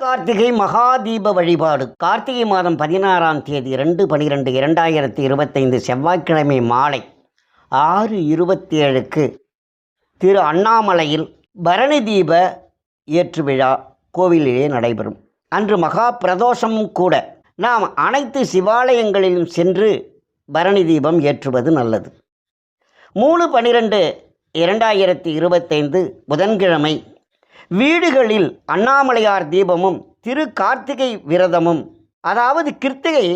கார்த்திகை மகாதீப வழிபாடு. கார்த்திகை மாதம் பதினாறாம் தேதி ரெண்டு பனிரெண்டு இரண்டாயிரத்தி இருபத்தைந்து செவ்வாய்க்கிழமை மாலை ஆறு இருபத்தி ஏழுக்கு திரு அண்ணாமலையில் பரணி தீப ஏற்று விழா கோவிலிலே நடைபெறும். அன்று மகா பிரதோஷமும் கூட. நாம் அனைத்து சிவாலயங்களிலும் சென்று பரணி தீபம் ஏற்றுவது நல்லது. மூணு பனிரெண்டு இரண்டாயிரத்தி இருபத்தைந்து புதன்கிழமை வீடுகளில் அண்ணாமலையார் தீபமும் திரு கார்த்திகை விரதமும் அதாவது கிருத்திகை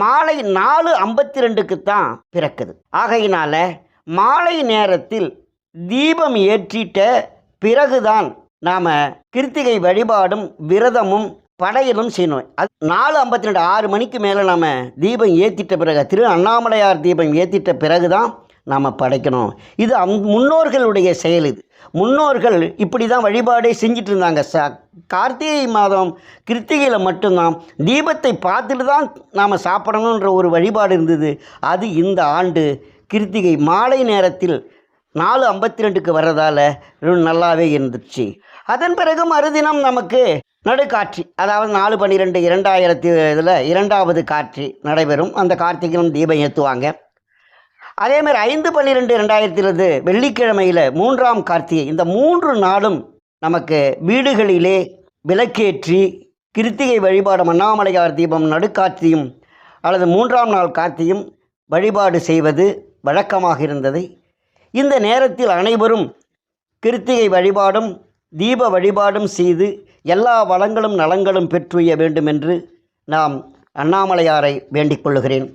மாலை நாலு ஐம்பத்தி ரெண்டுக்குத்தான் பிறக்குது. ஆகையினால மாலை நேரத்தில் தீபம் ஏற்றிட்ட பிறகுதான் நாம் கிருத்திகை வழிபாடும் விரதமும் படையலும் செய்யணும். அது நாலு ஐம்பத்தி ரெண்டு ஆறு மணிக்கு மேலே நாம் தீபம் ஏற்றிட்ட பிறகு திரு அண்ணாமலையார் தீபம் ஏற்றிட்ட பிறகு தான் நாம் படைக்கணும். இது அந் முன்னோர்களுடைய செயல் இது. முன்னோர்கள் இப்படி தான் வழிபாடே செஞ்சிட்டு இருந்தாங்க ச கார்த்திகை மாதம் கிருத்திகையில் மட்டும்தான் தீபத்தை பார்த்துட்டு தான் நாம் சாப்பிடணுன்ற ஒரு வழிபாடு இருந்தது. அது இந்த ஆண்டு கிருத்திகை மாலை நேரத்தில் நாலு ஐம்பத்தி ரெண்டுக்கு வர்றதால ரொம்ப நல்லாவே இருந்துச்சு. அதன் பிறகு மறுதினம் நமக்கு நடுக்காட்சி அதாவது நாலு பன்னிரெண்டு இரண்டாயிரத்தி இதில் இரண்டாவது காட்சி நடைபெறும். அந்த கார்த்திகையும் தீபம் ஏற்றுவாங்க அதே மாதிரி ஐந்து பன்னிரெண்டு ரெண்டாயிரத்திலிருந்து வெள்ளிக்கிழமையில் மூன்றாம் கார்த்திகை இந்த மூன்று நாளும் நமக்கு வீடுகளிலே விளக்கேற்றி கிருத்திகை வழிபாடும் அண்ணாமலையார் தீபம் நடுக்கார்த்தியும் அல்லது மூன்றாம் நாள் கார்த்தியும் வழிபாடு செய்வது வழக்கமாக இருந்ததை. இந்த நேரத்தில் அனைவரும் கிருத்திகை வழிபாடும் தீப வழிபாடும் செய்து எல்லா வளங்களும் நலங்களும் பெற்றுய வேண்டும் என்று நாம் அண்ணாமலையாரை வேண்டிக் கொள்கிறேன்